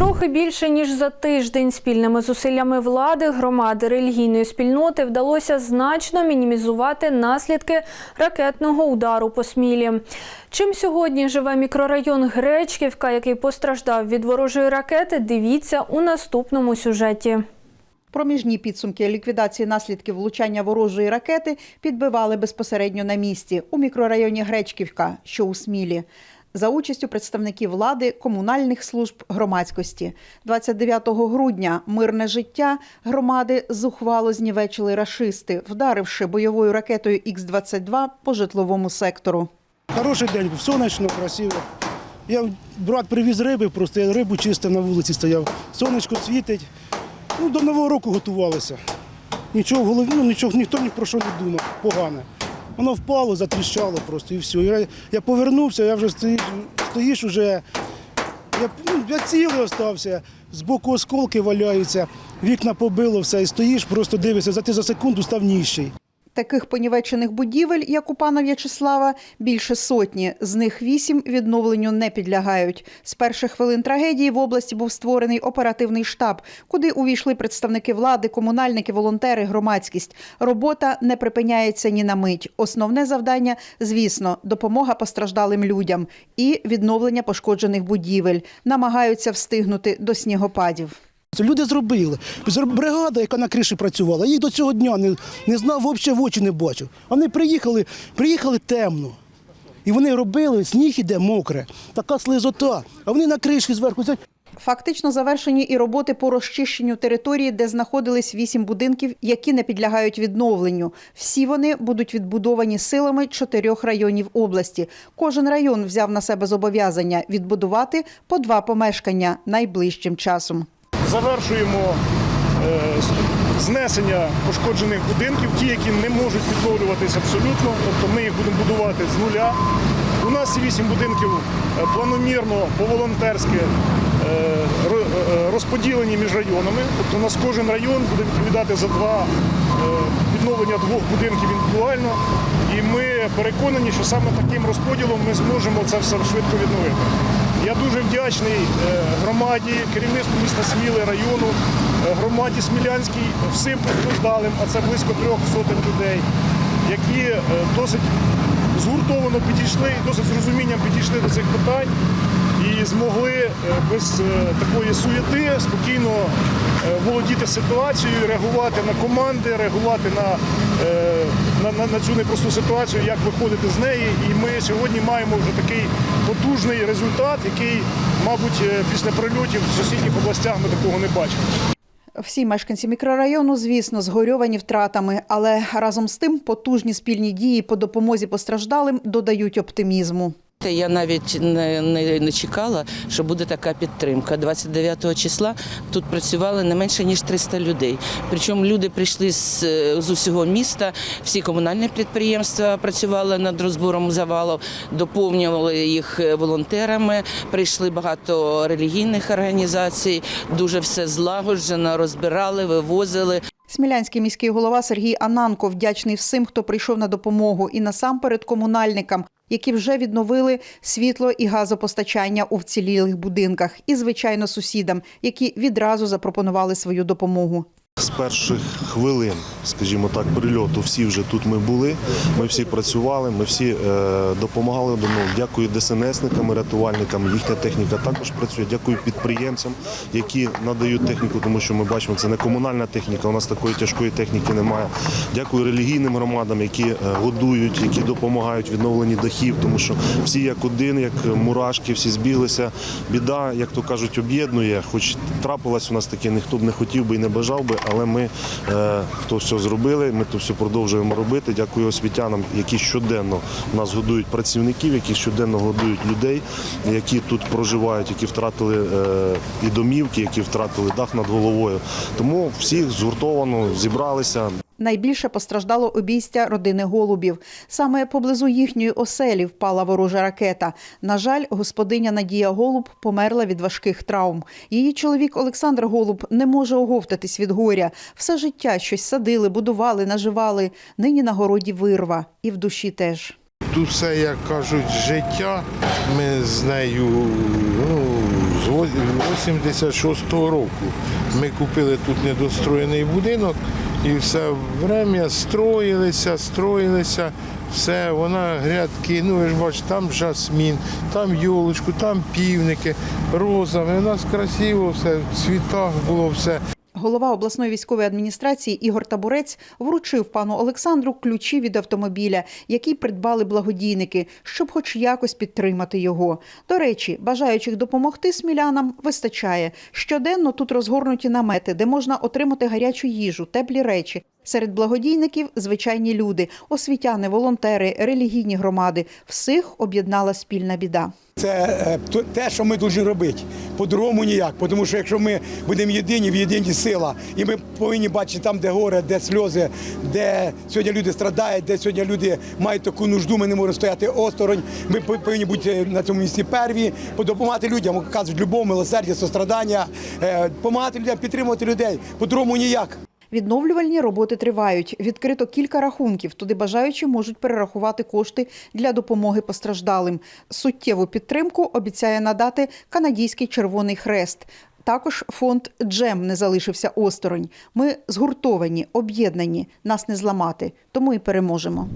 Трохи більше ніж за тиждень спільними зусиллями влади, громади, релігійної спільноти вдалося значно мінімізувати наслідки ракетного удару по Смілі. Чим сьогодні живе мікрорайон Гречківка, який постраждав від ворожої ракети, дивіться у наступному сюжеті. Проміжні підсумки ліквідації наслідків влучання ворожої ракети підбивали безпосередньо на місці у мікрорайоні Гречківка, що у Смілі. За участю представників влади, комунальних служб, громадськості. 29 грудня мирне життя громади зухвало знівечили рашисти, вдаривши бойовою ракетою Х-22 по житловому сектору. Хороший день, сонячно, красиво. Я брат привіз риби, просто я рибу чистив на вулиці стояв. Сонечко світить. Ну, до Нового року готувалися. Нічого в голові, ну, нічого, ніхто ні про що не думав. Погане. Воно впало, затріщало просто і все. Я, я повернувся, я вже стоїш, стоїш уже. Я, ну, я цілий остався, з боку осколки валяються, вікна побило все, і стоїш, просто дивишся, за ти за секунду став ніщий. Таких понівечених будівель, як у пана В'ячеслава, більше сотні. З них вісім відновленню не підлягають. З перших хвилин трагедії в області був створений оперативний штаб, куди увійшли представники влади, комунальники, волонтери, громадськість. Робота не припиняється ні на мить. Основне завдання, звісно, допомога постраждалим людям і відновлення пошкоджених будівель. Намагаються встигнути до снігопадів. Люди зробили. Бригада, яка на криші працювала, їх до цього дня не, не знав, взагалі в очі не бачив. Вони приїхали, приїхали темно. І вони робили, сніг іде мокре, така слизота. А вони на криші зверху. Фактично завершені і роботи по розчищенню території, де знаходились вісім будинків, які не підлягають відновленню. Всі вони будуть відбудовані силами чотирьох районів області. Кожен район взяв на себе зобов'язання відбудувати по два помешкання найближчим часом. Завершуємо е, знесення пошкоджених будинків, ті, які не можуть відновлюватись абсолютно, тобто ми їх будемо будувати з нуля. У нас вісім будинків е, планомірно, по-волонтерськи е, розподілені між районами. Тобто у нас кожен район буде відповідати за два відновлення двох будинків індивідуально. І ми переконані, що саме таким розподілом ми зможемо це все швидко відновити. Я дуже вдячний е, громаді, керівництву міста Сміли, району, е, громаді Смілянській, всім постраждалим, а це близько трьох сотень людей, які е, досить згуртовано підійшли досить з розумінням підійшли до цих питань і змогли е, без е, такої суєти спокійно е, володіти ситуацією, реагувати на команди, реагувати на, на, на, на цю непросту ситуацію, як виходити з неї. І ми сьогодні маємо вже такий потужний результат, який, мабуть, після прильотів в сусідніх областях ми такого не бачили. Всі мешканці мікрорайону, звісно, згорьовані втратами, але разом з тим потужні спільні дії по допомозі постраждалим додають оптимізму. Я навіть не, не, не чекала, що буде така підтримка. 29 числа тут працювали не менше ніж 300 людей. Причому люди прийшли з, з усього міста, всі комунальні підприємства працювали над розбором завалів, доповнювали їх волонтерами. Прийшли багато релігійних організацій, дуже все злагоджено, розбирали, вивозили. Смілянський міський голова Сергій Ананко вдячний всім, хто прийшов на допомогу, і насамперед комунальникам, які вже відновили світло і газопостачання у вцілілих будинках, і звичайно сусідам, які відразу запропонували свою допомогу. З перших хвилин, скажімо так, прильоту всі вже тут ми були. Ми всі працювали, ми всі е, допомагали. Дякую ДСНСникам, рятувальникам. Їхня техніка також працює. Дякую підприємцям, які надають техніку, тому що ми бачимо, це не комунальна техніка. У нас такої тяжкої техніки немає. Дякую релігійним громадам, які е, годують, які допомагають відновленні дахів, тому що всі як один, як мурашки, всі збіглися. Біда, як то кажуть, об'єднує. Хоч трапилось у нас таке, ніхто б не хотів би і не бажав би, але ми е, то все зробили. Ми то все продовжуємо робити. Дякую освітянам, які щоденно нас годують працівників, які щоденно годують людей, які тут проживають, які втратили е, і домівки, які втратили дах над головою. Тому всіх згуртовано зібралися. Найбільше постраждало обійстя родини голубів. Саме поблизу їхньої оселі впала ворожа ракета. На жаль, господиня Надія Голуб померла від важких травм. Її чоловік Олександр Голуб не може оговтатись від горя. Все життя щось садили, будували, наживали. Нині на городі вирва. І в душі теж. Тут все, як кажуть, життя. Ми з нею ну, з 86-го року. Ми купили тут недостроєний будинок і все время строїлися, строїлися. Все, вона грядки, ну ви ж бачите, там жасмін, там йолочку, там півники, розами. У нас красиво все, в цвітах було все. Голова обласної військової адміністрації Ігор Табурець вручив пану Олександру ключі від автомобіля, який придбали благодійники, щоб хоч якось підтримати його. До речі, бажаючих допомогти смілянам вистачає. Щоденно тут розгорнуті намети, де можна отримати гарячу їжу, теплі речі. Серед благодійників звичайні люди, освітяни, волонтери, релігійні громади. Всіх об'єднала спільна біда. Це е, те, що ми повинні робити. По-другому ніяк. Тому що якщо ми будемо єдині, в єдині сила, і ми повинні бачити там, де горе, де сльози, де сьогодні люди страдають, де сьогодні люди мають таку нужду, ми не можемо стояти осторонь. Ми пов- повинні бути на цьому місці перві, допомагати людям, кажуть, любов, милосердя, сострадання, е, допомагати людям, підтримувати людей. По-другому ніяк. Відновлювальні роботи тривають. Відкрито кілька рахунків. Туди бажаючі можуть перерахувати кошти для допомоги постраждалим. Суттєву підтримку обіцяє надати канадійський Червоний Хрест. Також фонд Джем не залишився осторонь. Ми згуртовані, об'єднані, нас не зламати, тому і переможемо.